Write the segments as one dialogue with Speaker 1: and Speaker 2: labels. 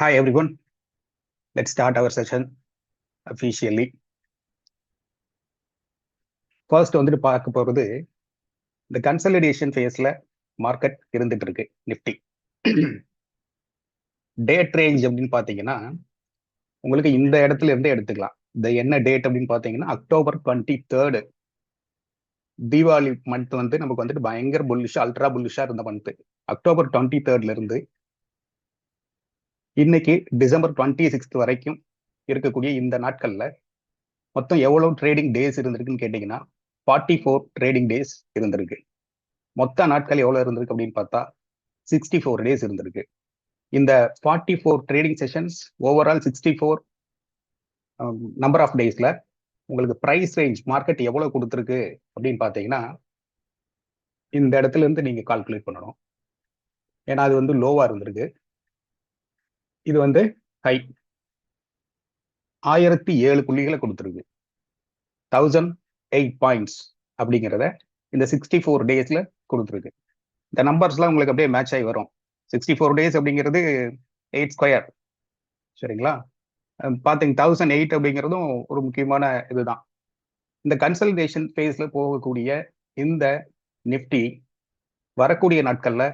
Speaker 1: Hi, everyone. Let's start our session officially. First வந்துட்டு பார்க்க போகிறது இந்த கன்சலிடேஷன் ஃபேஸில் மார்க்கெட் இருந்துட்டு இருக்கு நிஃப்டி டேட் ரேஞ்ச் அப்படின்னு பார்த்தீங்கன்னா உங்களுக்கு இந்த இடத்துல இருந்தே எடுத்துக்கலாம் இந்த என்ன டேட் அப்படின்னு பார்த்தீங்கன்னா October twenty third Deepavali month வந்து நமக்கு வந்துட்டு பயங்கர புல்லிஷா அல்ட்ரா புல்லிஷா இருந்த மந்த் அக்டோபர் டுவெண்ட்டி தேர்ட்ல இருந்து இன்னைக்கு டிசம்பர் டுவெண்ட்டி சிக்ஸ்த் வரைக்கும் இருக்கக்கூடிய இந்த நாட்களில் மொத்தம் எவ்வளோ ட்ரேடிங் டேஸ் இருந்திருக்குன்னு கேட்டிங்கன்னா ஃபார்ட்டி ஃபோர் ட்ரேடிங் டேஸ் இருந்திருக்கு. மொத்த நாட்கள் எவ்வளோ இருந்திருக்கு அப்படின்னு பார்த்தா சிக்ஸ்டி ஃபோர் டேஸ் இருந்திருக்கு. இந்த forty four trading sessions overall sixty four number of டேஸில் உங்களுக்கு ப்ரைஸ் ரேஞ்ச் மார்க்கெட் எவ்வளோ கொடுத்துருக்கு அப்படின்னு பார்த்தீங்கன்னா இந்த இடத்துல இருந்து நீங்கள் கால்குலேட் பண்ணணும். ஏன்னா அது வந்து லோவாக இருந்திருக்கு. இது வந்து ஹை. ஆயிரத்தி ஏழு புள்ளிகளை கொடுத்துருக்கு. தௌசண்ட் எயிட் பாயிண்ட்ஸ் அப்படிங்கிறத இந்த சிக்ஸ்டி ஃபோர் டேஸில் கொடுத்துருக்கு. இந்த நம்பர்ஸ்லாம் உங்களுக்கு அப்படியே மேட்ச் ஆகி வரும். சிக்ஸ்டி ஃபோர் டேஸ் அப்படிங்கிறது எயிட் ஸ்கொயர் சரிங்களா? பார்த்தீங்க தௌசண்ட் எயிட் அப்படிங்கிறதும் ஒரு முக்கியமான இதுதான். இந்த கன்சல்டேஷன் ஃபேஸில் போகக்கூடிய இந்த நிஃப்டி வரக்கூடிய நாட்களில்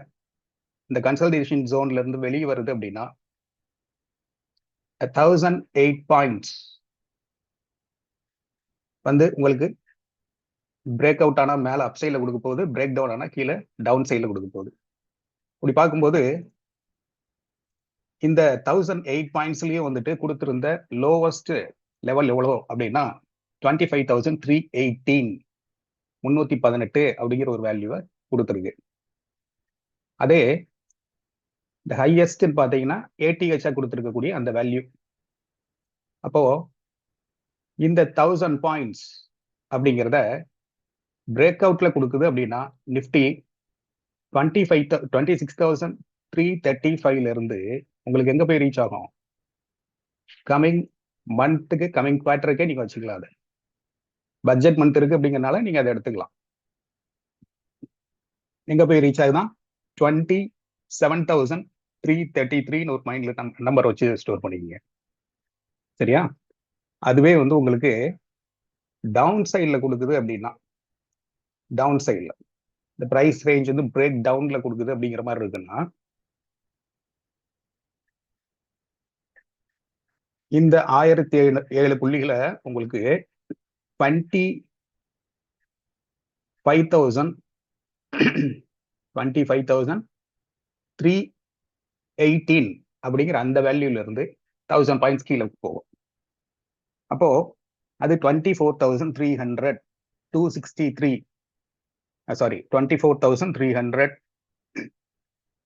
Speaker 1: இந்த கன்சல்டேஷன் ஜோன்ல இருந்து வெளியே வருது அப்படின்னா தௌசண்ட் எயிட் பாயிண்ட்ஸ் வந்து உங்களுக்கு பிரேக் அவுட் ஆனா மேல அப் சைட்ல கொடுக்க போகுது பிரேக் டவுன் ஆனா கீழே டவுன் சைடில் கொடுக்க போகுது. இப்படி பார்க்கும்போது இந்த தௌசண்ட் எயிட் பாயிண்ட்ஸ்லயும் வந்துட்டு கொடுத்துருந்த லோவஸ்ட் லெவல் எவ்வளோ அப்படின்னா twenty five thousand three eighteen முன்னூத்தி பதினெட்டு அப்படிங்கிற ஒரு வேல்யூவை கொடுத்துருக்கு. அதே இந்த ஹையஸ்ட்னு பார்த்தீங்கன்னா ஏடிஹெச்சாக கொடுத்துருக்கக்கூடிய அந்த வேல்யூ அப்போ இந்த தௌசண்ட் பாயிண்ட்ஸ் அப்படிங்கிறத பிரேக் அவுட்ல கொடுக்குது அப்படின்னா Nifty twenty five twenty six thousand three thirty ஃபைவ்ல இருந்து உங்களுக்கு எங்க போய் ரீச் ஆகும்? கமிங் மந்த்துக்கு கமிங் குவார்டருக்கே நீங்க வச்சுக்கலாம் அது. பட்ஜெட் மந்த் இருக்கு அப்படிங்கறனால நீங்க அதை எடுத்துக்கலாம். எங்க போய் reach ஆகுதான் twenty seven thousand three thirty த்ரீன்னு ஒரு மைண்ட்ல நம்பர் வச்சு ஸ்டோர் பண்ணிக்கிங்க. சரியா? அதுவே வந்து உங்களுக்கு டவுன் சைடில் கொடுக்குது அப்படின்னா டவுன் சைடில் இந்த ப்ரைஸ் ரேஞ்ச் வந்து பிரேக் டவுன்ல கொடுக்குது அப்படிங்கிற மாதிரி இருக்குன்னா இந்த ஆயிரத்தி ஏழு ஏழு புள்ளிகளை உங்களுக்கு twenty five thousand twenty five thousand three eighteen அப்படிங்கிற அந்த வேல்யூல இருந்து தௌசண்ட் பாயிண்ட்ஸ் கீழே போகும். அப்போ அது twenty four thousand three hundred two sixty three sorry twenty four thousand three hundred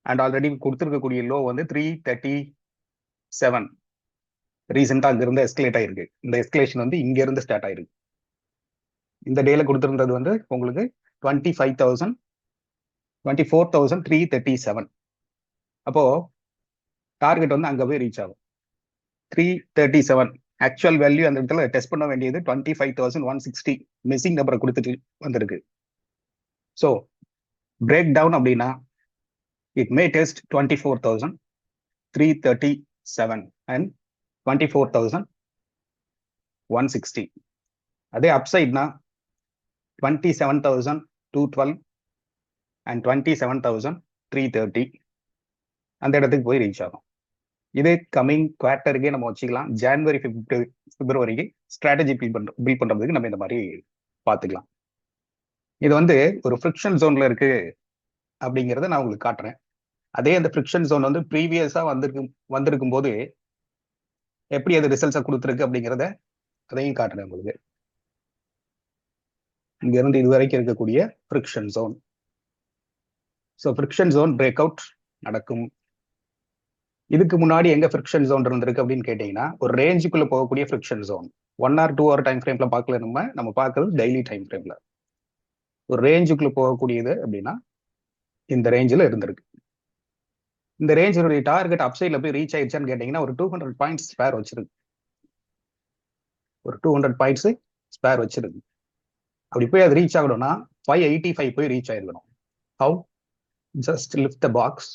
Speaker 1: and already கொடுத்துருக்கக்கூடிய லோ வந்து த்ரீ தேர்ட்டி செவன் ரீசெண்டாக அங்கிருந்து எஸ்கலேட் ஆயிருக்கு. இந்த எஸ்கலேஷன் வந்து இங்கேருந்து ஸ்டார்ட் ஆயிருக்கு. இந்த டேல கொடுத்துருந்தது வந்து உங்களுக்கு twenty five thousand twenty four thousand three thirty seven அப்போது டார்கெட் வந்து அங்கே போய் ரீச் ஆகும். Three thirty seven actual value அந்த இடத்துல டெஸ்ட் பண்ண வேண்டியது twenty five thousand one sixty missing நம்பரை கொடுத்துட்டு வந்திருக்கு. ஸோ பிரேக் டவுன் அப்படின்னா it may test twenty four thousand three thirty seven and twenty four thousand one sixty அதே அப்சைட்னா twenty seven thousand two twelve and twenty seven thousand three thirty அந்த இடத்துக்கு போய் reach ஆகும். இதே கம்மிங் குவார்ட்டருக்கே நம்ம வச்சுக்கலாம். ஜான்வரி பிப்ரவரிக்கு ஸ்ட்ராட்டஜி பில் பண்ற பில் பண்றதுக்கு நம்ம இந்த மாதிரி பார்த்துக்கலாம். இது வந்து ஒரு ஃப்ரிக்ஷன் ஜோன்ல இருக்கு அப்படிங்கிறத நான் உங்களுக்கு காட்டுறேன். அதே அந்த ஃப்ரிக்ஷன் ஜோன் வந்து ப்ரீவியஸா வந்திருக்கும் வந்திருக்கும் போது எப்படி அது ரிசல்ட்ஸை கொடுத்துருக்கு அப்படிங்கிறத அதையும் காட்டுறேன் உங்களுக்கு. இங்க இருந்து இது வரைக்கும் இருக்கக்கூடிய friction zone so friction zone break out நடக்கும். இதுக்கு முன்னாடி எங்க ஃப்ரிக்ஷன் ஜோன் இருந்திருக்கு அப்படின்னு கேட்டீங்கன்னா ஒரு ரேஞ்சுக்குள்ள போகக்கூடிய friction zone one or two hour time ஃப்ரேம்ல பார்க்கல நம்ம நம்ம பார்க்கறது டெய்லி டைம் ஃப்ரேம்ல ஒரு ரேஞ்சுக்குள்ள போகக்கூடியது அப்படின்னா இந்த ரேஞ்சில் இருந்திருக்கு. இந்த ரேஞ்சினுடைய டார்கெட் அப்சைட்ல போய் ரீச் ஆயிடுச்சான்னு கேட்டீங்கன்னா ஒரு டூ ஹண்ட்ரட் பாயிண்ட்ஸ் ஸ்பேர் வச்சிருக்கு. ஒரு டூ ஹண்ட்ரட் பாயிண்ட்ஸ் ஸ்பேர் வச்சிருக்கு. அப்படி போய் அது ரீச் ஆகணும்னா ஃபைவ் எயிட்டி ஃபைவ் போய் ரீச் ஆயிருக்கணும் how just lift the box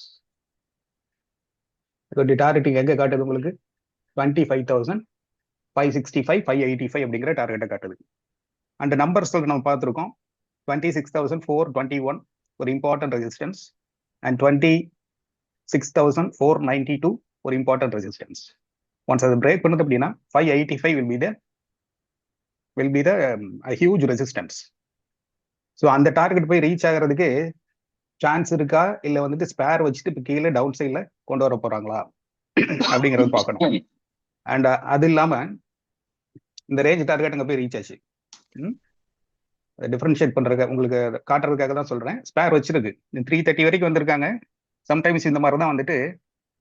Speaker 1: இதோடைய டார்கெட்டிங் எங்க காட்டுது உங்களுக்கு? Twenty five thousand five sixty five five eighty five அப்படிங்கிற டார்கெட்டை காட்டுது அண்ட் நம்பர்ஸில் நம்ம பார்த்துருக்கோம். Twenty six thousand four twenty one ஒரு important resistance and twenty six thousand four ninety two ஒரு இம்பார்ட்டன்ட் ரெசிஸ்டன்ஸ் ஒன்ஸ் அது பிரேக் பண்ணது அப்படின்னா five eighty five will be the will be the huge resistance so அந்த target போய் reach ஆகிறதுக்கு chance இருக்கா? இல்லை வந்துட்டு ஸ்பேர் வச்சுட்டு இப்போ கீழே டவுன் சைடில் கொண்டு வர போறாங்களா? அப்படிங்கறது பார்க்கணும். அண்ட் அது இல்லாம இந்த ரேஞ்ச் டார்கெட் அங்கே போய் ரீச் ஆச்சு. டிஃபரன்ஷியேட் பண்றதுக்கு உங்களுக்கு காட்டுறதுக்காக தான் சொல்றேன். ஸ்பேர் வச்சிருக்கு. த்ரீ தேர்ட்டி வரைக்கும் வந்திருக்காங்க. சம்டைம்ஸ் இந்த மாதிரி தான் வந்துட்டு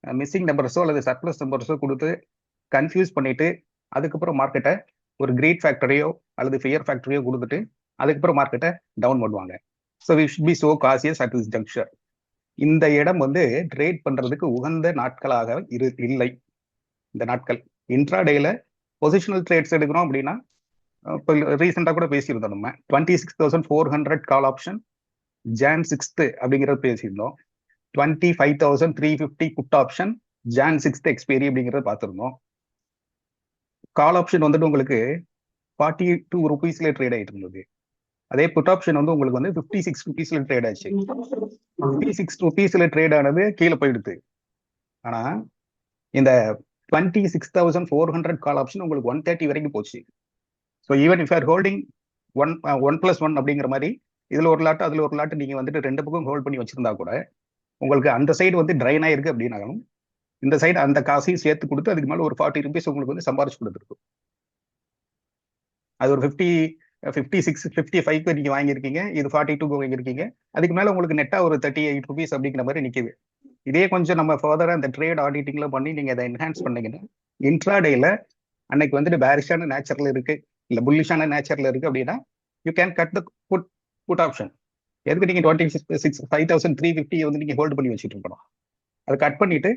Speaker 1: மிஸ்ஸிங் நம்பர்ஸோ அல்லது சர்ப்ளஸ் நம்பர்ஸோ கொடுத்து கன்ஃபியூஸ் பண்ணிட்டு அதுக்கப்புறம் மார்க்கெட்டை ஒரு கிரேட் ஃபேக்டரியோ அல்லது ஃபியர் ஃபேக்டரியோ கொடுத்துட்டு அதுக்கப்புறம் மார்க்கெட்டை டவுன் பண்ணுவாங்க so we should be so cautious at this juncture இந்த இடம் வந்து ட்ரேட் பண்றதுக்கு உகந்த நாட்களாக இரு இல்லை. இந்த நாட்கள். இன்ட்ராடேல பொசிஷனல் ட்ரேட்ஸ் எடுக்கிறோம் அப்படின்னா இப்போ ரீசெண்டாக கூட பேசியிருந்தோம் நம்ம. Twenty six thousand four hundred call option Jan sixth அப்படிங்கிறத பேசியிருந்தோம். Twenty five thousand three fifty put option Jan sixth expiry அப்படிங்கிறத பார்த்துருந்தோம். கால் ஆப்ஷன் வந்துட்டு உங்களுக்கு ஃபார்ட்டி டூ ருபீஸ்ல ட்ரேட் ஆகிட்டு இருந்தது. அதே புட் ஆப்ஷன் வந்து உங்களுக்கு வந்து ஃபிஃப்டி சிக்ஸ் ருபீஸ்ல ட்ரேட் ஆச்சு. ஃபிஃப்டி சிக்ஸ் ருபீஸ்ல ட்ரேட் ஆனது கீழே போயிடுது. ஆனா இந்த twenty six thousand four hundred call option உங்களுக்கு ஒன் தேர்ட்டி வரைக்கும் போச்சு. So even if are holding one one plus one அப்படிங்கிற மாதிரி இதுல ஒரு லாட்டு அதுல ஒரு லாட்டு நீங்க வந்துட்டு ரெண்டு பக்கம் ஹோல்ட் பண்ணி வச்சிருந்தா கூட உங்களுக்கு அந்த சைடு வந்து ட்ரைன் ஆயிருக்கு அப்படின்னாலும் இந்த சைடு அந்த காசையும் சேர்த்து கொடுத்து அதுக்கு மேலே ஒரு ஃபார்ட்டி ருபீஸ் உங்களுக்கு வந்து சம்பாரிச்சு கொடுத்துருக்கும். அது ஒரு ஃபிஃப்டி ஃபிஃப்டி சிக்ஸ் ஃபிஃப்டி ஃபைவ்க்கு நீங்க வாங்கியிருக்கீங்க. இது ஃபார்ட்டி டூக்கு வாங்கியிருக்கீங்க. அதுக்கு மேலே உங்களுக்கு நெட்டா ஒரு தேர்ட்டி எயிட் ருபீஸ் அப்படிங்கிற மாதிரி நிக்குது. இதே கொஞ்சம் நம்ம ஃபர்தராக அந்த ட்ரேட் ஆடிட்டிங்ல பண்ணி நீங்க அதை என்ஹான்ஸ் பண்ணீங்கன்னா இன்ட்ராடேல அன்னைக்கு வந்துட்டு பேரிஷான நேச்சர்ல இருக்கு. இல்ல புல்லிஷான நேச்சர்ல இருக்கு அப்படின்னா you can cut the put put option எதுக்கு நீங்க twenty six six five thousand three fifty வந்து நீங்க ஹோல்டு பண்ணி வச்சுட்டு இருக்கணும். அதை கட் பண்ணிட்டு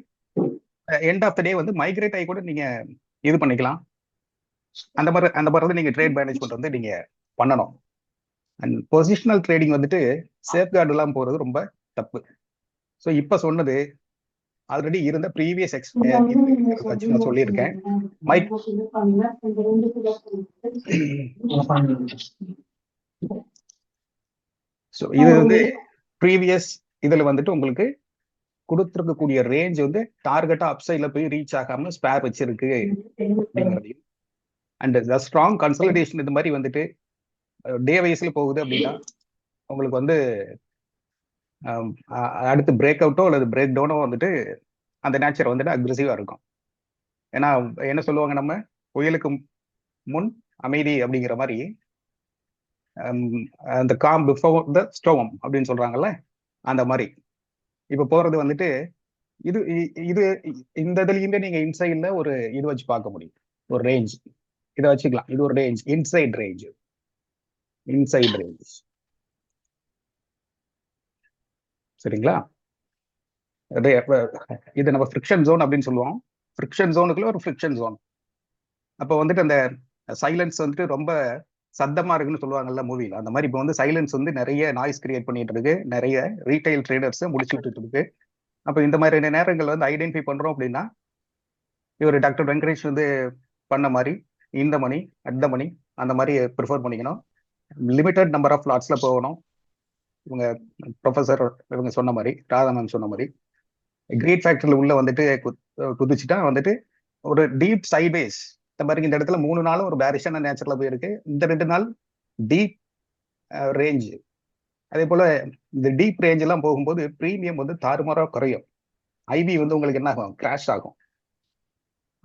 Speaker 1: எண்ட் ஆஃப் த டே வந்து மைக்ரேட் ஆகி கூட நீங்க இது பண்ணிக்கலாம். அந்த மாதிரி அந்த மாதிரி நீங்க ட்ரேட் மேனேஜ்மெண்ட் வந்து நீங்க பண்ணணும். அண்ட் பொசிஷனல் ட்ரேடிங் வந்துட்டு சேஃப்கார்டு எல்லாம் போறது ரொம்ப தப்பு. ஸோ இப்ப சொன்னது ஆல்ரெடி இருந்த ப்ரீவியஸ் எக்ஸ் வச்சு நான் சொல்லியிருக்கேன். மைக் ஸோ இது வந்து ப்ரீவியஸ் இதுல வந்துட்டு உங்களுக்கு கொடுத்துருக்கக்கூடிய ரேஞ்ச் வந்து டார்கெட்டா அப்சைட்ல போய் ரீச் ஆகாம ஸ்பேர் வச்சிருக்கு அப்படிங்கிறதையும் அண்ட் த ஸ்ட்ராங் கன்சல்டேஷன் இந்த மாதிரி வந்துட்டு டே வைஸ்ல போகுது அப்படின்னா உங்களுக்கு வந்து அடுத்து பிரேக் அவுட்டோ அல்லது பிரேக் டவுனோ வந்துட்டு அந்த நேச்சர் வந்துட்டு அக்ரெசிவா இருக்கும். ஏன்னா என்ன சொல்லுவாங்க நம்ம? புயலுக்கு முன் அமைதி அப்படிங்கிற மாதிரி அந்த காம் பிஃபோர் த ஸ்டோவம் அப்படின்னு சொல்றாங்கல்ல அந்த மாதிரி. இப்ப போறது வந்துட்டு இது இது இந்த இதுலயுமே நீங்க இன்சைட்ல ஒரு இது வச்சு பார்க்க முடியும். ஒரு ரேஞ்ச் இதை வச்சுக்கலாம். இது ஒரு range inside range inside range சரிங்களா? இது நம்ம ஃப்ரிக்ஷன் ஜோன் அப்படின்னு சொல்லுவோம். ஃப்ரிக்ஷன் ஜோனுக்குள்ள ஒரு ஃப்ரிக்ஷன் ஜோன் அப்போ வந்துட்டு அந்த சைலன்ஸ் வந்துட்டு ரொம்ப சத்தமா இருக்குன்னு சொல்லுவாங்கல்ல மூவில அந்த மாதிரி இப்போ வந்து சைலன்ஸ் வந்து நிறைய நாய்ஸ் கிரியேட் பண்ணிட்டு இருக்கு. நிறைய ரீட்டைல் ட்ரேடர்ஸ் முடிச்சு இருக்கு. அப்போ இந்த மாதிரி நேரங்கள் வந்து ஐடென்டிஃபை பண்றோம் அப்படின்னா இவர் டாக்டர் வெங்கடேஷ் வந்து பண்ண மாதிரி இந்த மணி அட் த மணி அந்த மாதிரி ப்ரிஃபர் பண்ணிக்கணும். லிமிட்டட் நம்பர் ஆஃப் லாட்ஸில் போகணும். இவங்க ப்ரொஃபஸர் இவங்க சொன்ன மாதிரி ராதா மேம் சொன்ன மாதிரி கிரேட் ஃபேக்டரியில் உள்ளே வந்துட்டு குதிச்சுட்டா வந்துட்டு ஒரு டீப் சைபேஸ் இந்த மாதிரி இந்த இடத்துல மூணு நாளும் ஒரு பேரிஷான நேச்சரில் போயிருக்கு. இந்த ரெண்டு நாள் டீப் ரேஞ்ச் அதே போல் இந்த டீப் ரேஞ்செல்லாம் போகும்போது ப்ரீமியம் வந்து தாறுமாறாக குறையும். ஐபி வந்து உங்களுக்கு என்ன ஆகும்? கிராஷ் ஆகும்.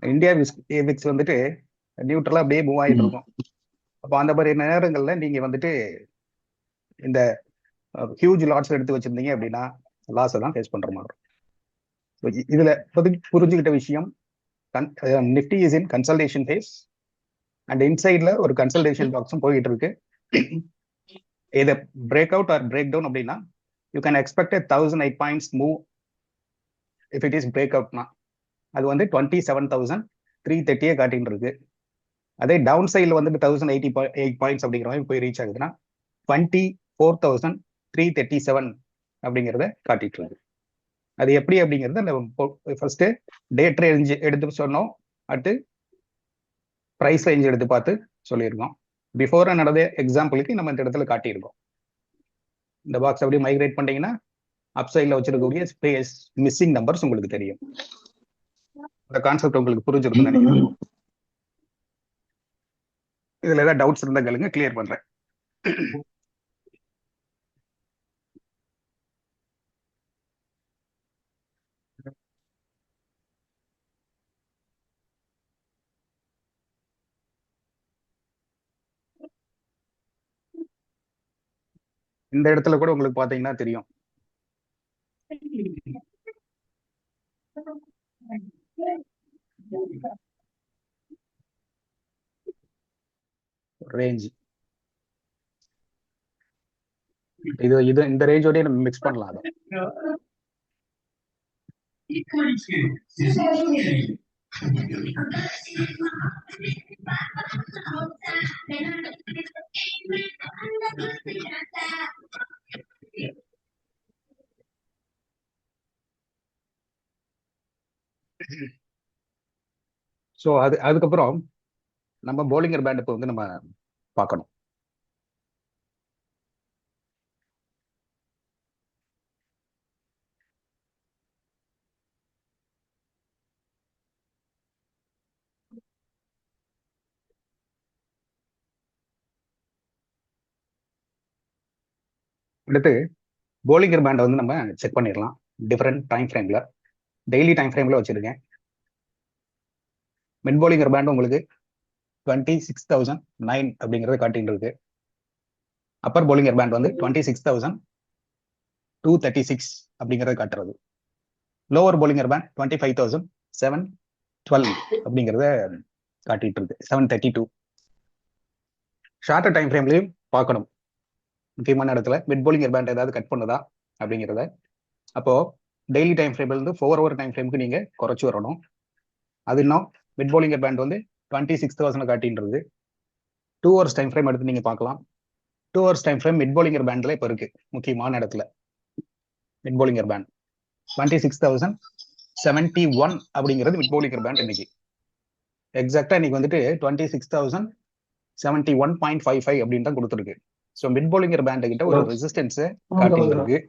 Speaker 1: இந்தியா விக்ஸ் வந்துட்டு நியூட்ரலா அப்படியே மூவ் ஆகிட்டு இருக்கும். அப்போ அந்த மாதிரி நேரங்கள்ல நீங்க வந்துட்டு இந்த ஹியூஜ் லாட்ஸ் எடுத்து வச்சிருந்தீங்க அப்படின்னா லாஸை தான் ஃபேஸ் பண்ற மாதிரி இதுல புரிஞ்சுக்கிட்ட விஷயம் Nifty is in consultation phase and இன்சைட்ல ஒரு கன்சல்டேஷன் பாக்ஸும் போயிட்டு இருக்கு. இதை break out or break down அப்படின்னா you can expect thousand eight points move if it is break அவுட்னா அது வந்து டுவெண்ட்டி செவன் தௌசண்ட் த்ரீ தேர்ட்டியே காட்டின்னு இருக்கு. அதே டவுன் சைடில் வந்துட்டு தௌசண்ட் எயிட்டி எயிட் பாயிண்ட்ஸ் அப்படிங்கிற மாதிரி போய் ரீச் ஆகுதுன்னா twenty four thousand three thirty seven அப்படிங்கிறத காட்டிட்டு இருக்கு அது எப்படி அப்படிங்கிறது ஃபர்ஸ்ட் டேட் ரேஞ்ச் எடுத்து சொன்னோம். அடுத்து ப்ரைஸ் ரேஞ்ச் எடுத்து பார்த்து சொல்லியிருக்கோம். பிஃபோரா நடந்த எக்ஸாம்பிளுக்கு நம்ம இந்த இடத்துல காட்டியிருக்கோம். இந்த பாக்ஸ் அப்படியே மைக்ரேட் பண்ணீங்கன்னா அப் வச்சிருக்கக்கூடிய ஸ்பேஸ் மிஸ்ஸிங் நம்பர்ஸ் உங்களுக்கு தெரியும். அந்த கான்செப்ட் உங்களுக்கு புரிஞ்சிருக்கும் நினைக்கிறேன். இதுல ஏதாவது டவுட்ஸ் இருந்தா கேளுங்க கிளியர் பண்றேன். இந்த இடத்துல கூட உங்களுக்கு பாத்தீங்கன்னா தெரியும். ரேஞ்ச் இது இது இந்த ரேஞ்சோடய நம்ம மிக்ஸ் பண்ணலாம் அதை ஸோ அது அதுக்கப்புறம் நம்ம போலிங்கர் பேண்ட் இப்போ வந்து நம்ம பார்க்கணும். அடுத்து போலிங்கர் பேண்டை வந்து நம்ம செக் பண்ணிடலாம். டிஃப்ரெண்ட் டைம் ஃப்ரேமில் டெய்லி டைம் ஃப்ரேமில் வச்சிருக்கேன். மின் போலிங்கர் பேண்ட் உங்களுக்கு டுவெண்ட்டி சிக்ஸ் தௌசண்ட் நைன் அப்படிங்கறத காட்டிட்டு இருக்கு அப்பர் போலிங்கர் பேண்ட் வந்து twenty six thousand two thirty six அப்படிங்கறத காட்டுறது. Lower Bollinger band twenty five thousand seven twelve அப்படிங்கிறத காட்டிட்டு இருக்கு seven thirty two shorter time ஃப்ரேம்லையும் பார்க்கணும். முக்கியமான இடத்துல மிட் போலிங்கர் பேண்ட் ஏதாவது கட் பண்ணுதா அப்படிங்கிறத. அப்போ டெய்லி டைம் ஃப்ரேம்ல இருந்து ஃபோர் ஹவர் டைம் ஃப்ரேமுக்கு நீங்க குறைச்சு வரணும். அது இன்னும் மிட் போலிங்கர் பேண்ட் வந்து டுவெண்ட்டி சிக்ஸ் தௌசண்ட் காட்டின்றது. டூ ஹவர்ஸ் டைம் ஃப்ரேம் எடுத்து நீங்க பார்க்கலாம். Two hours time frame mid Bollinger பேண்ட்ல இப்போ இருக்கு முக்கியமான இடத்துல. Mid Bollinger band twenty six thousand seventy one அப்படிங்கிறது மிட் போலிங்கர் பேண்ட் இன்னைக்கு. எக்ஸாக்டா இன்னைக்கு வந்துட்டு twenty six thousand seventy one point five five அப்படின்னு தான் கொடுத்துருக்கு. ஸோ மிட் போலிங்கர் பேண்ட் கிட்ட ஒரு ரெசிஸ்டன்ஸ் காட்டிட்டு இருக்கு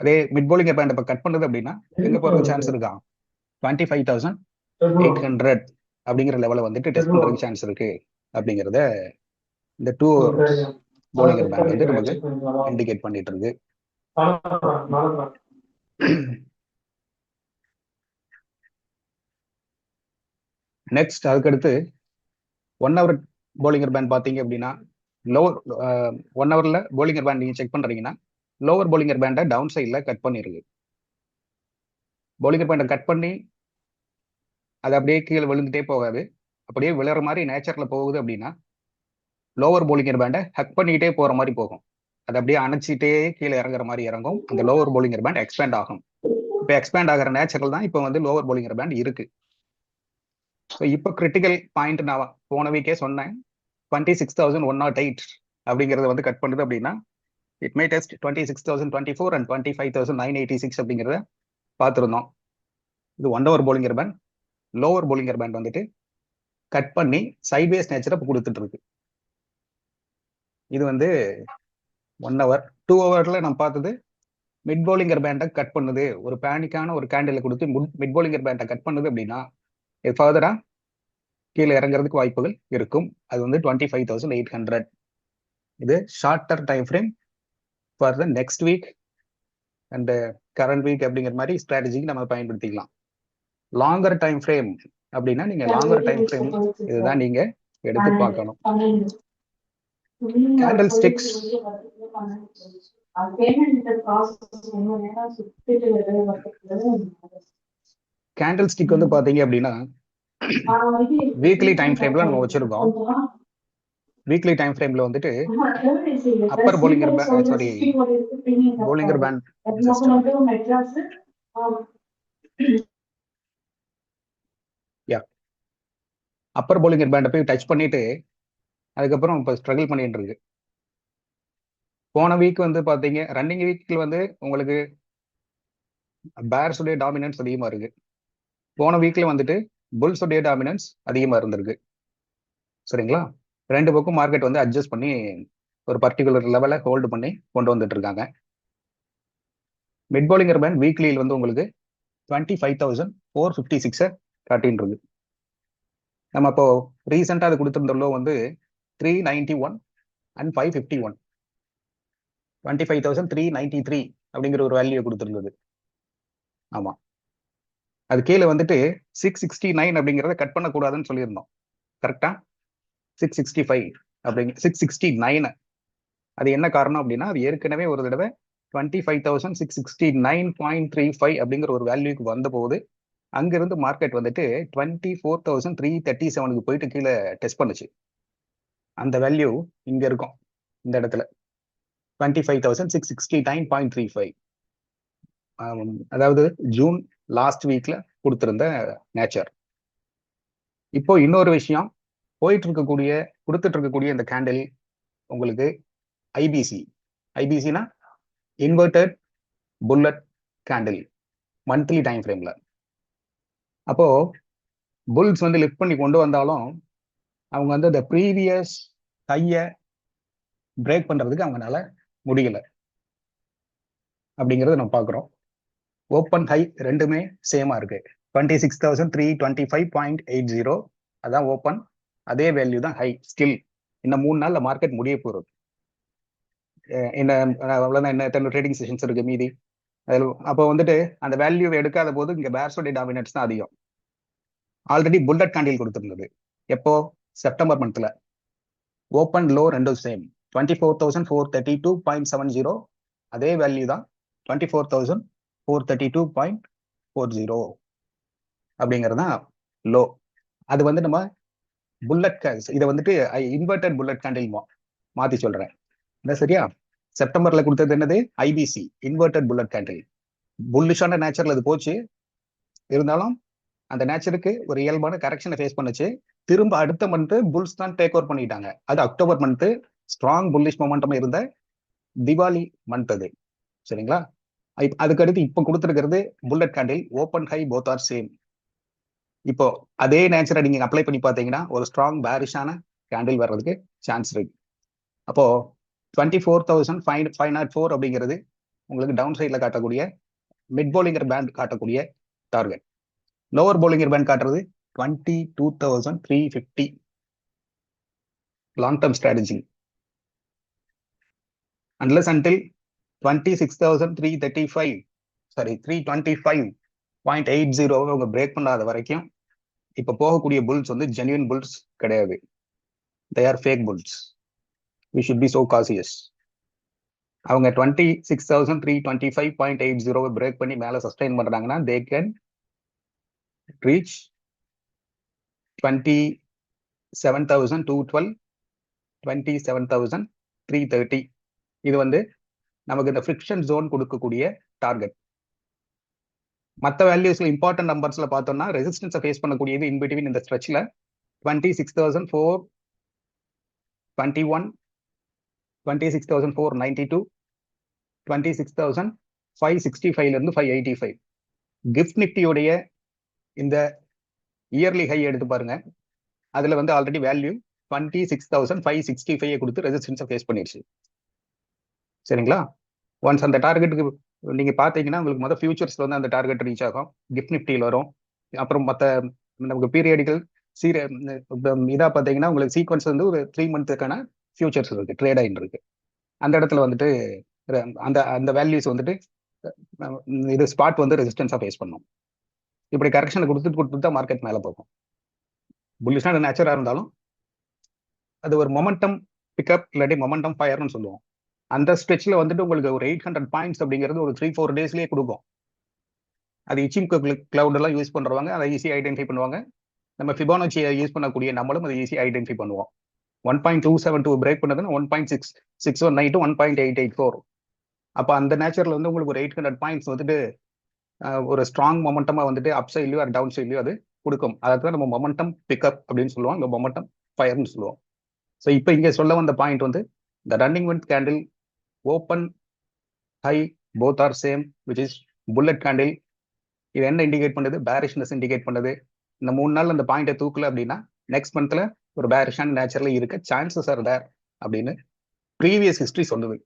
Speaker 1: அதே மிட் போலிங்கர் பேண்ட் இப்ப கட் பண்ணுது அப்படின்னா எங்க போறது சான்ஸ் இருக்கா? Twenty five thousand eight hundred அப்படிங்கிற லெவல வந்துட்டு டெஸ்ட் பண்றதுக்கு சான்ஸ் இருக்கு அப்படிங்கறத இந்த டூ போலிங்கர் பேண்ட் வந்து நமக்கு இண்டிகேட் பண்ணிட்டு இருக்கு. நெக்ஸ்ட் அதுக்கடுத்து ஒன் ஹவர் போலிங்கர் பேண்ட் பாத்தீங்க அப்படின்னா லோவர் ஒன் ஹவர்ல போலிங்கர் பேண்ட் நீங்க செக் பண்றீங்கன்னா லோவர் போலிங்கர் பேண்டை டவுன் சைட்ல கட் பண்ணிருக்கு. போலிங்கர் பேண்டை கட் பண்ணி அது அப்படியே கீழே விழுந்துட்டே போகாது. அப்படியே விழுற மாதிரி நேச்சர்ல போகுது அப்படின்னா லோவர் போலிங்கர் பேண்டை ஹக் பண்ணிக்கிட்டே போற மாதிரி போகும். அது அப்படியே அணைச்சிட்டே கீழே இறங்குற மாதிரி இறங்கும். அந்த லோவர் போலிங்கர் பேண்ட் எக்ஸ்பேண்ட் ஆகும். இப்போ எக்ஸ்பேண்ட் ஆகிற நேச்சரல் தான் இப்போ வந்து லோவர் போலிங்கர் பேண்ட் இருக்கு. ஸோ இப்போ கிரிட்டிக்கல் பாயிண்ட் நான் போன வீக்கே சொன்னேன். Twenty six thousand one nought eight அப்படிங்கிறத வந்து கட் பண்ணுது அப்படின்னா it may test twenty six thousand twenty four and twenty five thousand nine eighty six அப்படிங்கிறத பார்த்துருந்தோம். இது one hour Bollinger band lower Bollinger band வந்துட்டு கட் பண்ணி சைட்வேஸ் நேச்சரை கொடுத்துட்டு இருக்கு இது வந்து ஒன் ஹவர் டூ ஹவர்ல நான் பார்த்தது மிட் போலிங்கர் பேண்டை கட் பண்ணுது. ஒரு பேனிக்கான ஒரு கேண்டில் கொடுத்து மிட் போலிங்கர் பேண்டை கட் பண்ணுது அப்படின்னா இது ஃபர்தரா கீழே இறங்குறதுக்கு வாய்ப்புகள் இருக்கும். அது வந்து twenty five thousand eight hundred இது shorter time frame for the next week and current week அப்படிங்கிற மாதிரி ஸ்ட்ராட்டஜிக்கு நம்ம பயன்படுத்திக்கலாம். லாங்கர் டைம் ஃப்ரேம் அப்படின்னா நீங்க லாங்கர் டைம் ஃப்ரேம் இதுதான் நீங்க எடுத்து பார்க்கணும். கேண்டல் ஸ்டிக்ஸ் கேண்டில் ஸ்டிக் வந்து பாத்தீங்க அப்படின்னா வீக்லி டைம் ஃப்ரேம்ல நம்ம வச்சிருக்கோம். வீக்லி டைம் ஃப்ரேம்ல வந்துட்டு upper Bollinger sorry Bollinger band yeah upper Bolling பேண்டை போய் டச் பண்ணிட்டு அதுக்கப்புறம் இப்போ ஸ்ட்ரகிள் பண்ணிட்டு இருக்கு. போன வீக் வந்து பார்த்தீங்க ரன்னிங் வீக்கில் வந்து உங்களுக்கு பேர்ஸுடைய டாமினன்ஸ் அதிகமாக இருக்கு. போன வீக்ல வந்துட்டு புல்ஸுடைய டாமினன்ஸ் அதிகமாக இருந்திருக்கு. சரிங்களா? ரெண்டு பக்கம் மார்க்கெட் வந்து அட்ஜஸ்ட் பண்ணி ஒரு பர்டிகுலர் லெவலை ஹோல்டு பண்ணி கொண்டு வந்துட்டு இருக்காங்க. மிட் பவுலிங்கர் பேண்ட் வீக்லியில் வந்து உங்களுக்கு twenty five thousand four fifty சிக்ஸை காட்டின்னு இருக்கு. நம்ம இப்போ ரீசெண்டாக அது கொடுத்துருந்த லோ வந்து three ninety one and five fifty one twenty five thousand three ninety three அப்படிங்கிற ஒரு வேல்யூ கொடுத்துருந்தது. ஆமாம் அது கீழே வந்துட்டு சிக்ஸ் சிக்ஸ்டி நைன் அப்படிங்கிறத கட் பண்ணக்கூடாதுன்னு சொல்லியிருந்தோம். கரெக்டா சிக்ஸ் சிக்ஸ்டி ஃபைவ் அப்படிங்க சிக்ஸ் சிக்ஸ்டி நைனு அது என்ன காரணம் அப்படின்னா அது ஏற்கனவே ஒரு தடவை twenty five thousand six sixty nine point three five அப்படிங்கிற ஒரு வேல்யூக்கு வந்தபோது அங்கிருந்து மார்க்கெட் வந்துட்டு twenty four thousand three thirty செவனுக்கு போயிட்டு கீழே டெஸ்ட் பண்ணுச்சு. அந்த வேல்யூ இங்க இருக்கும் இந்த இடத்துல. Twenty five thousand six sixty nine point three five அதாவது ஜூன் லாஸ்ட் வீக்ல கொடுத்திருந்த நேச்சர் இப்போ இன்னொரு விஷயம் போயிட்டு இருக்கக்கூடிய கொடுத்துட்டு இருக்கக்கூடிய இந்த கேண்டில் உங்களுக்கு IBC ஐபிசினா inverted bullet candle monthly time ஃப்ரேம்ல அப்போ புல்ஸ் வந்து லிஃப்ட் பண்ணி கொண்டு வந்தாலும் அவங்க வந்து அந்த ப்ரீவியஸ் கையை பிரேக் பண்றதுக்கு அவங்களால முடியல. அப்படிங்கறத நம்ம பாக்குறோம் ஓப்பன் ஹை ரெண்டுமே சேமா இருக்கு. Twenty six thousand three twenty five point eight zero அதான் ஓப்பன் அதே வேல்யூ தான் ஹை ஸ்டில் இன்னும் மூணு நாள்ல மார்க்கெட் முடிய போறது என்ன அவ்வளவுதான். என்ன எத்தனை ட்ரேடிங் செஷன்ஸ் இருக்கு மீதி? அதில் அப்போ வந்துட்டு அந்த வேல்யூ எடுக்காத போது இங்கே பேர்ஸோடைய டாமினேட்ஸ் தான் அதிகம். ஆல்ரெடி புல்லட் கேண்டில் கொடுத்துருந்தது. எப்போ? செப்டம்பர் மந்த்ல ஓப்பன் லோ ரெண்டும் same twenty four thousand four thirty two point seven zero அதே வேல்யூ தான் twenty four thousand four thirty two point four zero அப்படிங்கிறது தான் லோ அது வந்து நம்ம புல்லட் இதை வந்துட்டு இன்வெர்டட் புல்லட் கேண்டில் மாத்தி சொல்றேன். என்ன சரியா? செப்டம்பர்ல கொடுத்தது என்னது? ஐபிசி இன்வெர்டட் புல்லட் கேண்டில் புல்லிஷான நேச்சர்ல அது போச்சு. இருந்தாலும் அந்த நேச்சருக்கு ஒரு இயல்பான கரெக்ஷனை ஃபேஸ் பண்ணுச்சு. திரும்ப அடுத்த மந்த் புல்ஸ் தான் டேக் ஓவர் பண்ணிட்டாங்க. அது October month strong bullish momentum இருந்த திவாலி மந்த் அது. சரிங்களா? அதுக்கு அடுத்து இப்போ கொடுத்துருக்கிறது bullet candle open high both are same இப்போ அதே நேச்சரை நீங்க அப்ளை பண்ணி பார்த்தீங்கன்னா ஒரு ஸ்ட்ராங் பேரிஷான கேண்டில் வர்றதுக்கு சான்ஸ் இருக்கு. அப்போ twenty four thousand five five nought four அப்படிங்கிறது உங்களுக்கு டவுன் சைடில் காட்டக்கூடிய மிட் போலிங்கர் பேண்ட் காட்டக்கூடிய டார்கெட் லோவர் பவுலிங் இருப்பேன் காட்டுறது twenty two thousand three fifty long term strategy unless until twenty six thousand three thirty five sorry three twenty five point eight ஜீரோவை அவங்க break பண்ணாத வரைக்கும் இப்போ போகக்கூடிய புல்ஸ் வந்து ஜென்யூன் புல்ஸ் கிடையாது. They are fake bulls we should be so cautious அவங்க twenty six thousand three twenty five point eight ஜீரோவை பிரேக் பண்ணி மேலே சஸ்டைன் பண்ணுறாங்கன்னா they can reach twenty seven thousand two twelve twenty seven thousand three thirty இது வந்து நமக்கு இந்த friction zone கொடுக்கக்கூடிய டார்கெட் மற்ற வேல்யூஸ்ல இம்பார்ட்டன்ட் நம்பர்ஸ்ல பார்த்தோம்னா ரெசிஸ்டன்ஸை ஃபேஸ் பண்ணக்கூடியது இன்பிட்வீன் இந்த ஸ்ட்ரெச்சில் twenty six thousand four twenty one twenty six thousand four ninety two twenty six thousand five sixty ஃபைவ்லேருந்து ஃபைவ் எயிட்டி ஃபைவ் கிஃப்ட் நிஃப்டியோடைய இந்த இயர்லி ஹை எடுத்து பாருங்க. அதுல வந்து already value twenty six thousand five sixty five கொடுத்து ரெசிஸ்டன்ஸை face பண்ணிடுச்சு. சரிங்களா? ஒன்ஸ் அந்த டார்கெட்டுக்கு நீங்க பாத்தீங்கன்னா உங்களுக்கு மொதல் ஃபியூச்சர்ஸ்ல வந்து அந்த டார்கெட் ரீச் ஆகும். கிஃப்ட் நிஃப்டியில் வரும். அப்புறம் மற்ற நமக்கு பீரியடிக்கல் சீர இதாக பார்த்தீங்கன்னா உங்களுக்கு சீக்வன்ஸ் வந்து ஒரு த்ரீ மந்த்துக்கான ஃபியூச்சர்ஸ் இருக்கு ட்ரேட் ஆகிட்டு இருக்கு. அந்த இடத்துல வந்துட்டு அந்த அந்த வேல்யூஸ் வந்துட்டு இது ஸ்பாட் வந்து ரெசிஸ்டன்ஸாக ஃபேஸ் பண்ணும். இப்படி கரெக்ஷனை கொடுத்துட்டு கொடுத்துட்டு தான் மார்க்கெட் மேலே போகும். புல்லிஷான நேச்சராக இருந்தாலும் அது ஒரு மொமெண்டம் பிக்கப் இல்லாட்டி மொமெண்டம் ஃபயர்னு சொல்லுவோம். அந்த ஸ்ட்ரெச்சில் வந்துட்டு உங்களுக்கு ஒரு எயிட் ஹண்ட்ரட் பாயிண்ட்ஸ் அப்படிங்கிறது ஒரு த்ரீ ஃபோர் டேஸ்லேயே கொடுக்கும். அது இச்சிம் கிளவுடெல்லாம் யூஸ் பண்ணுறவங்க அதை ஈஸியாக ஐடென்டிஃபை பண்ணுவாங்க. நம்ம ஃபிபானோச்சியை யூஸ் பண்ணக்கூடிய நம்மளும் அதை ஈஸியாக ஐடென்டிஃபை பண்ணுவோம். One point two seven two break பண்ணதுன்னா one point six six one nine one point eight eight four அப்போ அந்த நேச்சரில் வந்து உங்களுக்கு ஒரு எயிட் ஹண்ட்ரட் பாயிண்ட்ஸ் வந்துட்டு ஒரு ஸ்ட்ராங் மொமெண்டமா வந்துட்டு அப் சைட்லயோ அது டவுன் சைட்லயோ அது கொடுக்கும். அதாவது நம்ம மொமெண்டம் பிக்கப் அப்படின்னு சொல்லுவோம் இந்த மொமெண்டம் ஃபயர்னு சொல்லுவோம். ஸோ இப்போ இங்கே சொல்ல வந்த பாயிண்ட் வந்து the running with candle open high both are same which is bullet candle இது என்ன இண்டிகேட் பண்ணுது? பேரிஷ்னஸ் இண்டிகேட் பண்ணுது. இந்த மூணு நாள் அந்த பாயிண்ட்டை தூக்கல அப்படின்னா நெக்ஸ்ட் மந்த்ல ஒரு பேரிஷான நேச்சுரலி இருக்க சான்சஸ் ஆர் தேர் அப்படின்னு ப்ரீவியஸ் ஹிஸ்ட்ரி சொல்லுது.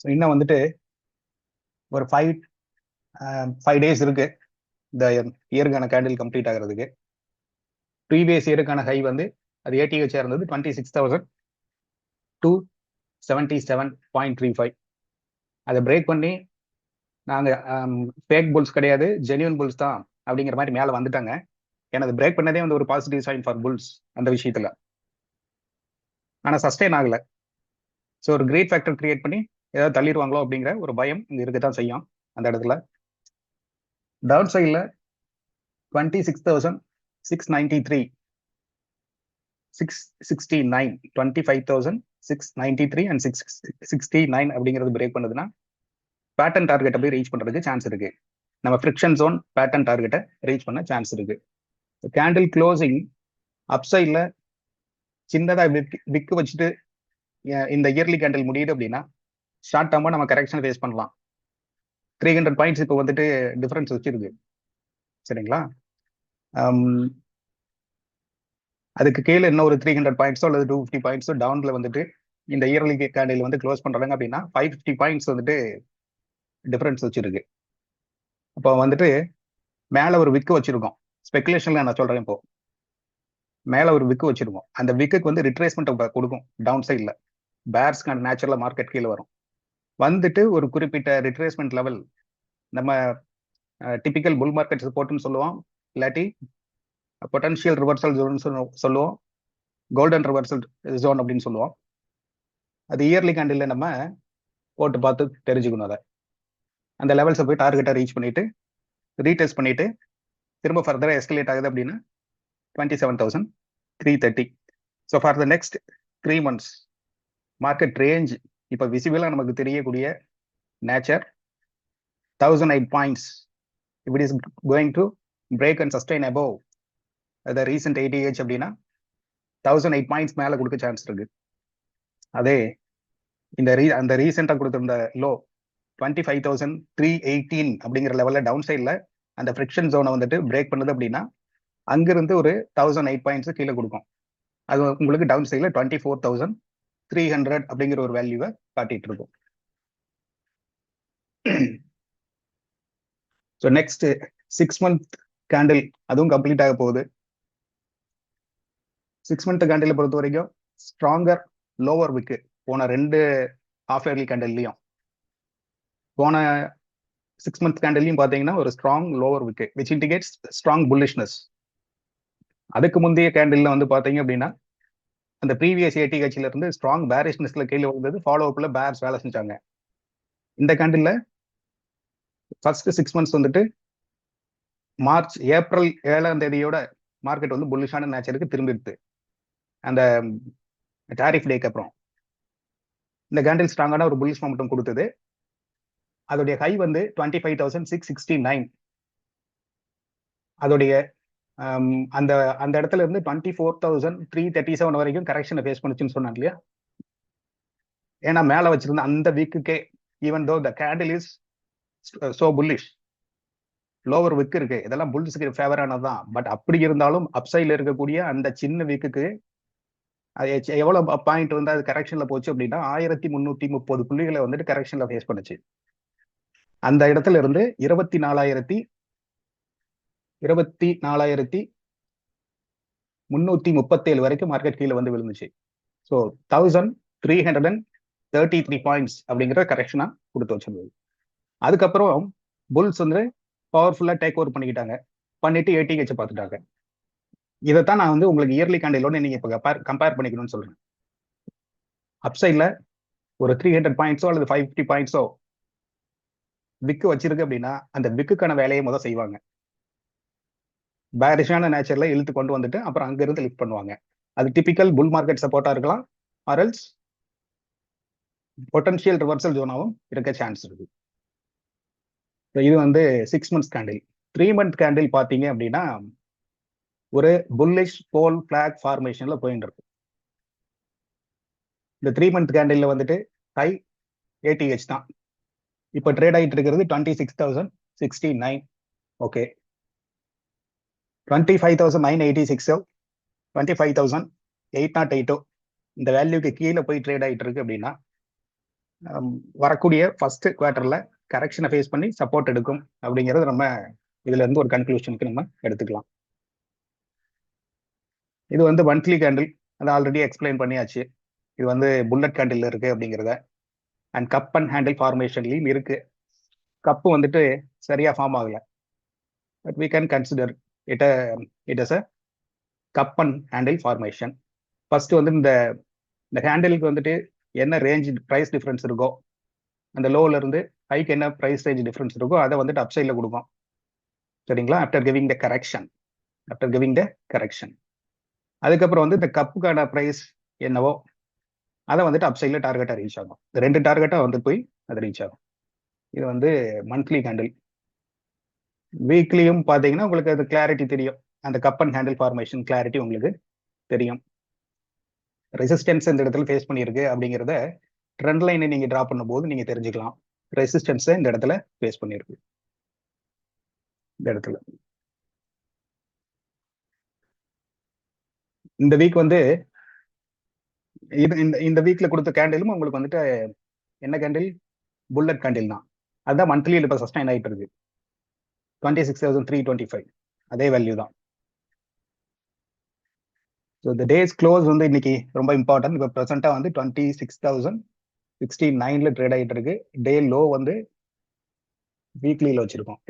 Speaker 1: ஸோ இன்னும் வந்துட்டு ஒரு ஃபைவ் ஃபைவ் டேஸ் இருக்கு. இந்த இயருக்கான கேண்டில் கம்ப்ளீட் ஆகிறதுக்கு. ப்ரீவியஸ் இயருக்கான ஹை வந்து அது ஏடிஹெச் இருந்தது twenty six thousand two seventy seven point three five அதை பிரேக் பண்ணி நாங்கள் ஃபேக் புல்ஸ் கிடையாது ஜென்யூன் புல்ஸ் தான் அப்படிங்கிற மாதிரி மேலே வந்துட்டாங்க. ஏன்னா அது பிரேக் பண்ணதே வந்து ஒரு பாசிட்டிவ் சைன் ஃபார் புல்ஸ் அந்த விஷயத்தில். ஆனால் சஸ்டெயின் ஆகலை. ஸோ ஒரு கிரேட் ஃபேக்டர் கிரியேட் பண்ணி ஏதாவது தள்ளிடுவாங்களோ அப்படிங்கிற ஒரு பயம் இங்கே இருக்க தான் செய்யும் அந்த இடத்துல. டவுன் சைடில் twenty six thousand six ninety three six sixty nine twenty five thousand six ninety three and six sixty nine அப்படிங்கிறது பிரேக் பண்ணுதுன்னா பேட்டன் டார்கெட்டை போய் ரீச் பண்ணுறதுக்கு சான்ஸ் இருக்கு. நம்ம ஃப்ரிக்ஷன் ஜோன் பேட்டன் டார்கெட்டை ரீச் பண்ண சான்ஸ் இருக்கு. கேண்டில் க்ளோசிங் அப்சைடில் சின்னதாக விக் விக்கு வச்சுட்டு இந்த இயர்லி கேண்டில் முடியுது அப்படின்னா ஷார்ட் டேர்மாக நம்ம கரெக்ஷன் ஃபேஸ் பண்ணலாம். த்ரீ ஹண்ட்ரட் பாயிண்ட்ஸ் இப்போ வந்துட்டு டிஃபரன்ஸ் வச்சிருக்கு. சரிங்களா? அதுக்கு கீழே இன்னும் ஒரு த்ரீ ஹண்ட்ரட் பாயிண்ட்ஸோ அல்லது டூ ஃபிஃப்டி பாயிண்ட்ஸோ டவுன்ல வந்துட்டு இந்த இயர்லி கேண்டில் வந்து க்ளோஸ் பண்றாங்க அப்படின்னா ஃபைவ் ஃபிஃப்டி பாயிண்ட்ஸ் வந்துட்டு டிஃபரன்ஸ் வச்சிருக்கு. அப்போ வந்துட்டு மேலே ஒரு விக்கு வச்சிருக்கோம். ஸ்பெகுலேஷன்ல நான் சொல்றேன் இப்போ. மேலே ஒரு விக்கு வச்சிருக்கோம். அந்த விக்குக்கு வந்து ரிட்ரேஸ்மெண்ட் கொடுக்கும். டவுன் சைடில் பேர்ஸ்க்கான நேச்சுரலாக மார்க்கெட் கீழே வரும். வந்துட்டு ஒரு குறிப்பிட்ட ரிட்ரேஸ்மெண்ட் லெவல் நம்ம டிபிக்கல் புல் மார்க்கெட் சப்போர்ட்னு சொல்லுவோம். இல்லாட்டி பொட்டன்ஷியல் ரிவர்சல் ஜோன் சொல்லுவோம். கோல்டன் ரிவர்சல் ஜோன் அப்படின்னு சொல்லுவோம். அது இயர்லி கேண்டில் நம்ம போட்டு பார்த்து தெரிஞ்சுக்கணும் அதை. அந்த லெவல்ஸை போய் டார்கெட்டை ரீச் பண்ணிட்டு ரீடெஸ்ட் பண்ணிட்டு திரும்ப ஃபர்தராக எஸ்கலேட் ஆகுது அப்படின்னா twenty seven thousand three thirty so for the next three months market range இப்போ விசிபிளாக நமக்கு தெரியக்கூடிய nature thousand eight points if it is going to break and sustain above அதை ரீசெண்ட் எயிட்டி ஏஜ் அப்படின்னா தௌசண்ட் எயிட் பாயிண்ட்ஸ் மேலே கொடுக்க சான்ஸ் இருக்கு. அதே இந்த ரீ அந்த ரீசெண்டாக கொடுத்துருந்த low twenty five thousand three eighteen அப்படிங்கிற லெவலில் டவுன் சைடில் அந்த ஃப்ரிக்ஷன் ஜோனை வந்துட்டு பிரேக் பண்ணுது அப்படின்னா அங்கிருந்து ஒரு தௌசண்ட் எயிட் பாயிண்ட்ஸ் கீழே கொடுக்கும். அது உங்களுக்கு டவுன் சைடில் twenty four thousand three hundred அப்படிங்கிற ஒரு வேல்யூவை காட்டிட்டு இருக்கும் so next six month candle அதுவும் கம்ப்ளீட் ஆக போகுது. சிக்ஸ் மந்த் கேண்டிலை பொறுத்த வரைக்கும் ஸ்ட்ராங்கர் லோவர் விக்கு போன ரெண்டு ஆஃப் இயர்லி கேண்டில்லையும் போன சிக்ஸ் மந்த் கேண்டில்லையும் பார்த்தீங்கன்னா ஒரு strong lower wick which indicates strong bullishness அதுக்கு முந்தைய கேண்டில் வந்து பார்த்தீங்க அப்படின்னா அந்த ப்ரீவியஸ் ஏடி கட்சியில இருந்து ஸ்ட்ராங் பேரிஷ்னஸ்ல கீழே வந்தது ஃபாலோ அப்ல பேர்ஸ் வேலை செஞ்சாங்க. இந்த கேண்டில்ல ஃபர்ஸ்ட் சிக்ஸ் மந்த்ஸ் வந்துட்டு மார்ச் ஏப்ரல் ஏழாம் தேதியோட மார்க்கெட் வந்து புல்லிஷான நேச்சருக்கு திரும்பிடுது அந்த டாரிஃப் டேக்கு அப்புறம். இந்த கேண்டில் ஸ்ட்ராங்கான ஒரு புல்லிஷ் மட்டும் கொடுத்தது. அதோடைய ஹை வந்து twenty five thousand six sixty nine அதோடைய அந்த அந்த இடத்துல இருந்து twenty four thousand three thirty seven வரைக்கும் கரெக்ஷனை ஃபேஸ் பண்ணுச்சுன்னு சொன்னாங்க இல்லையா? ஏன்னா மேலே வச்சிருந்த அந்த வீக்குக்கே even though the candle is so bullish lower wick இருக்கு. இதெல்லாம் புல்ஸுக்கு ஃபேவரானது தான் பட் அப்படி இருந்தாலும் அப்சைட்ல இருக்கக்கூடிய அந்த சின்ன வீக்குக்கு எவ்வளவு பாயிண்ட் வந்து அது கரெக்ஷன்ல போச்சு அப்படின்னா ஆயிரத்தி முன்னூத்தி முப்பது புள்ளிகளை வந்துட்டு கரெக்ஷன்ல ஃபேஸ் பண்ணுச்சு. அந்த இடத்துல இருந்து இருபத்தி நாலாயிரத்தி இருபத்தி நாலாயிரத்தி முன்னூத்தி முப்பத்தேழு வரைக்கும் மார்க்கெட் கீழே வந்து விழுந்துச்சு. So thousand three hundred and thirty three points அப்படிங்கிற கரெக்ஷனா கொடுத்து வச்சிருந்தது. அதுக்கப்புறம் புல்ஸ் வந்து பவர்ஃபுல்லா டேக் ஓவர் பண்ணிக்கிட்டாங்க. பண்ணிட்டு ஏடிஹெச் பார்த்துட்டாங்க. இதைத்தான் நான் வந்து உங்களுக்கு இயர்லி கேண்டிலோட நீங்க இப்போ கம்பேர் கம்பேர் பண்ணிக்கணும்னு சொல்றேன். அப்சைட்ல ஒரு த்ரீ ஹண்ட்ரட் பாயிண்ட்ஸோ அல்லது ஃபைவ் ஃபிஃப்டி பாயிண்ட்ஸோ விக்கு வச்சிருக்கு அப்படின்னா அந்த விக்குக்கான வேலையை முதல் செய்வாங்க. பேரிஷான நேச்சர்ல இழுத்து கொண்டு வந்துட்டு அப்புறம் அங்கிருந்து லிஃப்ட் பண்ணுவாங்க. அது டிபிக்கல் புல் மார்க்கெட் சப்போர்ட்டா இருக்கலாம். ஆர்எல்ஸ் பொட்டன்ஷியல் ரிவர்சல் ஜோனாவும் இருக்க சான்ஸ் இருக்கு. இது வந்து six months candle three month candle பார்த்தீங்க அப்படின்னா ஒரு புல்லிஷ் போல் பிளாக் ஃபார்மேஷன்ல போயிட்டு இருக்கு. இந்த த்ரீ மந்த் கேண்டில் வந்துட்டு ஹை ஏடிஹெச் தான். இப்போ ட்ரேட் ஆகிட்டு இருக்கிறது twenty six thousand sixty nine okay twenty five thousand nine eighty சிக்ஸோ twenty five thousand eight nought எயிட்டோ இந்த வேல்யூக்கு கீழே போய் ட்ரேட் ஆகிட்டு இருக்கு அப்படின்னா வரக்கூடிய ஃபர்ஸ்ட் குவார்டர்ல கரெக்ஷனை ஃபேஸ் பண்ணி சப்போர்ட் எடுக்கும் அப்படிங்கிறது நம்ம இதுல இருந்து ஒரு கன்க்ளூஷனுக்கு நம்ம எடுத்துக்கலாம். இது வந்து மந்த்லி கேண்டில் அதை ஆல்ரெடி எக்ஸ்பிளைன் பண்ணியாச்சு. இது வந்து புல்லட் கேண்டில் இருக்கு அப்படிங்கிறத. அண்ட் கப் அண்ட் ஹேண்டில் ஃபார்மேஷன்லையும் இருக்கு. கப்பு வந்துட்டு சரியா ஃபார்ம் ஆகல. But we can consider it it is a cup and handle formation first வந்து இந்த இந்த ஹேண்டிலுக்கு வந்துட்டு என்ன ரேஞ்ச் ப்ரைஸ் டிஃப்ரென்ஸ் இருக்கோ அந்த லோவில் இருந்து ஹைக்கு என்ன ப்ரைஸ் ரேஞ்ச் டிஃப்ரென்ஸ் இருக்கோ அதை வந்துட்டு அப்சைடில் கொடுக்கும். சரிங்களா? After giving the correction after giving the correction அதுக்கப்புறம் வந்து இந்த கப்புக்கான ப்ரைஸ் என்னவோ அதை வந்துட்டு அப்சைடில் டார்கெட்டாக ரீச் ஆகும். இந்த ரெண்டு டார்கெட்டாக வந்து போய் அது ரீச் ஆகும். இது வந்து மந்த்லி ஹேண்டில் வீக்லியும் பார்த்தீங்கன்னா உங்களுக்கு அது கிளாரிட்டி தெரியும். அந்த cup and handle formation clarity உங்களுக்கு தெரியும். ரெசிஸ்டன்ஸ் இந்த இடத்துல ஃபேஸ் பண்ணியிருக்கு அப்படிங்கிறத ட்ரெண்ட் லைனை நீங்கள் ட்ரா பண்ணும்போது நீங்கள் தெரிஞ்சுக்கலாம். ரெசிஸ்டன்ஸை இந்த இடத்துல ஃபேஸ் பண்ணியிருக்கு. இந்த இடத்துல. இந்த வீக் வந்து இது இந்த இந்த வீக்ல கொடுத்த கேண்டிலும் உங்களுக்கு வந்துட்டு என்ன கேண்டில் புல்லட் கேண்டில் தான். அதுதான் மந்த்லி இப்போ சஸ்டைன் ஆகிட்டு இருக்கு. Twenty six thousand three twenty five அதே வேல்யூ தான். ஸோ இந்த டேஸ் க்ளோஸ் வந்து இன்னைக்கு ரொம்ப இம்பார்ட்டன்ட் இப்போ ப்ரெசென்ட்டாக வந்து டுவெண்ட்டி சிக்ஸ் தௌசண்ட் சிக்ஸ்டி நைன்ல ட்ரேட் ஆகிட்டு இருக்கு. டே லோ வந்து வீக்லியில் வச்சிருக்கோம்.